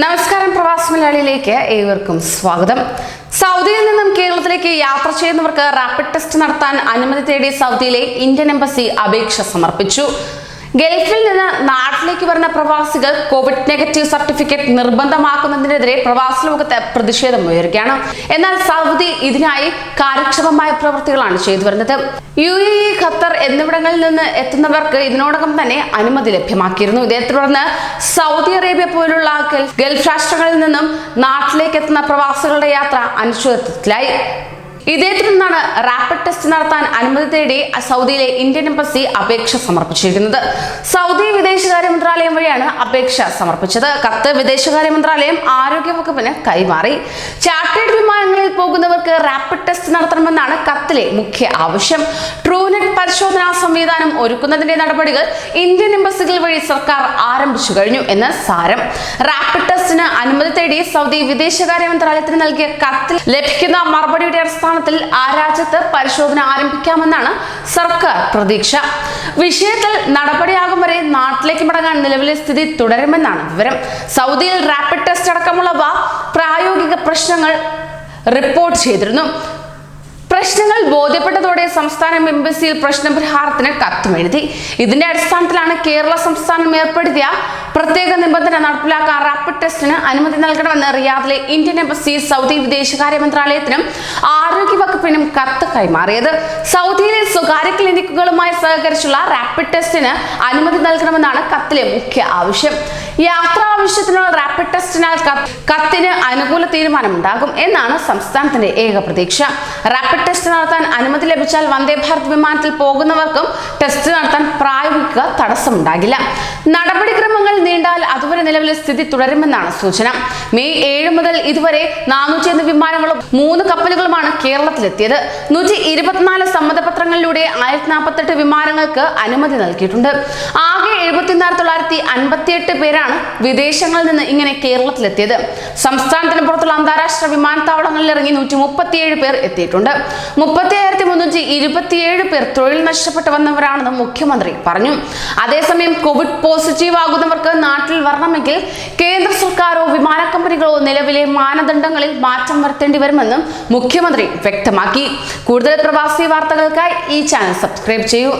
നമസ്കാരം പ്രവാസ മലയാളിയിലേക്ക് ഏവർക്കും സ്വാഗതം. സൗദിയിൽ നിന്നും കേരളത്തിലേക്ക് യാത്ര ചെയ്യുന്നവർക്ക് റാപ്പിഡ് ടെസ്റ്റ് നടത്താൻ അനുമതി തേടി സൗദിയിലെ ഇന്ത്യൻ എംബസി അപേക്ഷ സമർപ്പിച്ചു. ഗൾഫിൽ നിന്ന് നാട്ടിലേക്ക് വരുന്ന പ്രവാസികൾ കോവിഡ് നെഗറ്റീവ് സർട്ടിഫിക്കറ്റ് നിർബന്ധമാക്കുന്നതിനെതിരെ പ്രവാസി ലോകത്ത് പ്രതിഷേധം ഉയരുകയാണ്. എന്നാൽ സൗദി ഇതിനായി കാര്യക്ഷമമായ പ്രവൃത്തികളാണ് ചെയ്തു വരുന്നത്. യു എ ഇ ഖത്തർ എന്നിവിടങ്ങളിൽ നിന്ന് എത്തുന്നവർക്ക് ഇതിനോടകം തന്നെ അനുമതി ലഭ്യമാക്കിയിരുന്നു. ഇതേ തുടർന്ന് സൗദി അറേബ്യ പോലുള്ള ഗൾഫ് രാഷ്ട്രങ്ങളിൽ നിന്നും നാട്ടിലേക്ക് എത്തുന്ന പ്രവാസികളുടെ യാത്ര അനിശ്ചിതത്വത്തിലായി ഇതേ തുടർന്നാണ് റാപ്പിഡ് ടെസ്റ്റ് നടത്താൻ അനുമതി തേടി സൗദിയിലെ ഇന്ത്യൻ എംബസി അപേക്ഷ സമർപ്പിച്ചിരിക്കുന്നത്. സൗദി വിദേശകാര്യ മന്ത്രാലയം വഴിയാണ് അപേക്ഷ സമർപ്പിച്ചത്. കത്ത് വിദേശകാര്യ മന്ത്രാലയം ആരോഗ്യ വകുപ്പിന് കൈമാറി. ചാർട്ടേഡ് വിമാനങ്ങളിൽ പോകുന്നവർക്ക് റാപ്പിഡ് ടെസ്റ്റ് നടത്തണമെന്നാണ് കത്തിലെ മുഖ്യ ആവശ്യം. ട്രൂനെറ്റ് പരിശോധനാ സംവിധാനം ഒരുക്കുന്നതിന്റെ നടപടികൾ ഇന്ത്യൻ എംബസികൾ വഴി സർക്കാർ ആരംഭിച്ചു കഴിഞ്ഞു എന്ന് സാരം. റാപ്പിഡ് ടെസ്റ്റിന് അനുമതി തേടി സൗദി വിദേശകാര്യ മന്ത്രാലയത്തിന് നൽകിയ കത്തിൽ ലഭിക്കുന്ന മറുപടിയുടെ അടിസ്ഥാനത്തിൽ ആ രാജ്യത്ത് പരിശോധന ആരംഭിക്കാമെന്നാണ് സർക്കാർ പ്രതീക്ഷ. വിഷയത്തിൽ നടപടിയാകും വരെ നാട്ടിലേക്ക് മടങ്ങാൻ നിലവിലെ സ്ഥിതി തുടരുമെന്നാണ് വിവരം. സൗദിയിൽ റാപ്പിഡ് ടെസ്റ്റ് അടക്കമുള്ളവ പ്രായോഗിക പ്രശ്നങ്ങൾ റിപ്പോർട്ട് ചെയ്തിരുന്നു. പ്രശ്നങ്ങൾ ബോധ്യപ്പെട്ടതോടെ സംസ്ഥാന എംബസിയിൽ പ്രശ്നപരിഹാരത്തിന് പരിഹാരത്തിന് കത്തുമെഴുതി. ഇതിന്റെ അടിസ്ഥാനത്തിലാണ് കേരള സംസ്ഥാനം ഏർപ്പെടുത്തിയ പ്രത്യേക നിബന്ധന നടപ്പിലാക്കാൻ റാപ്പിഡ് ടെസ്റ്റിന് അനുമതി നൽകണമെന്ന് റിയാദിലെ ഇന്ത്യൻ എംബസി സൗദി വിദേശകാര്യ മന്ത്രാലയത്തിനും ആരോഗ്യ വകുപ്പിനും കത്ത് കൈമാറിയത്. സൗദിയിലെ സ്വകാര്യ ക്ലിനിക്കുകളുമായി സഹകരിച്ചുള്ള റാപ്പിഡ് ടെസ്റ്റിന് അനുമതി നൽകണമെന്നാണ് കത്തിലെ മുഖ്യ ആവശ്യം. യാത്രാ ആവശ്യത്തിനുള്ള റാപ്പിഡ് ടെസ്റ്റിനാൽ കത്തിന് അനുകൂല തീരുമാനമുണ്ടാകും എന്നാണ് സംസ്ഥാനത്തിന്റെ ഏക പ്രതീക്ഷ. റാപ്പിഡ് ടെസ്റ്റ് നടത്താൻ അനുമതി ലഭിച്ചാൽ വന്ദേ ഭാരത് വിമാനത്തിൽ പോകുന്നവർക്കും ടെസ്റ്റ് നടത്താൻ പ്രായോഗിക തടസ്സമുണ്ടാകില്ല. നടപടിക്രമങ്ങൾ നീണ്ടാൽ അതുവരെ നിലവിലെ സ്ഥിതി തുടരുമെന്നാണ് സൂചന. മെയ് ഏഴ് മുതൽ ഇതുവരെ നാനൂറ്റി ഒന്ന് വിമാനങ്ങളും മൂന്ന് കപ്പലുകളുമാണ് കേരളത്തിലെത്തിയത്. നൂറ്റി ഇരുപത്തിനാല് സമ്മതപത്രങ്ങളിലൂടെ ആയിരത്തി നാൽപ്പത്തെട്ട് വിമാനങ്ങൾക്ക് അനുമതി നൽകിയിട്ടുണ്ട്. ആകെ എഴുപത്തിനാല് തൊള്ളായിരത്തി അൻപത്തിയെട്ട് പേരാണ് വിദേശങ്ങളിൽ നിന്ന് ഇങ്ങനെ കേരളത്തിലെത്തിയത്. സംസ്ഥാനത്തിന് പുറത്തുള്ള അന്താരാഷ്ട്ര വിമാനത്താവളങ്ങളിൽ ഇറങ്ങി നൂറ്റി മുപ്പത്തിയേഴ് പേർ എത്തിയിട്ടുണ്ട്. മുപ്പത്തി മുന്നൂറ്റി ഇരുപത്തിയേഴ് പേർ തൊഴിൽ നഷ്ടപ്പെട്ടു വന്നവരാണെന്ന് മുഖ്യമന്ത്രി പറഞ്ഞു. അതേസമയം കോവിഡ് പോസിറ്റീവ് ആകുന്നവർക്ക് നാട്ടിൽ വരണമെങ്കിൽ കേന്ദ്ര സർക്കാരോ വിമാന കമ്പനികളോ നിലവിലെ മാനദണ്ഡങ്ങളിൽ മാറ്റം വരുത്തേണ്ടി വരുമെന്നും മുഖ്യമന്ത്രി വ്യക്തമാക്കി. കൂടുതൽ പ്രവാസി വാർത്തകൾക്കായി ഈ ചാനൽ സബ്സ്ക്രൈബ് ചെയ്യൂ.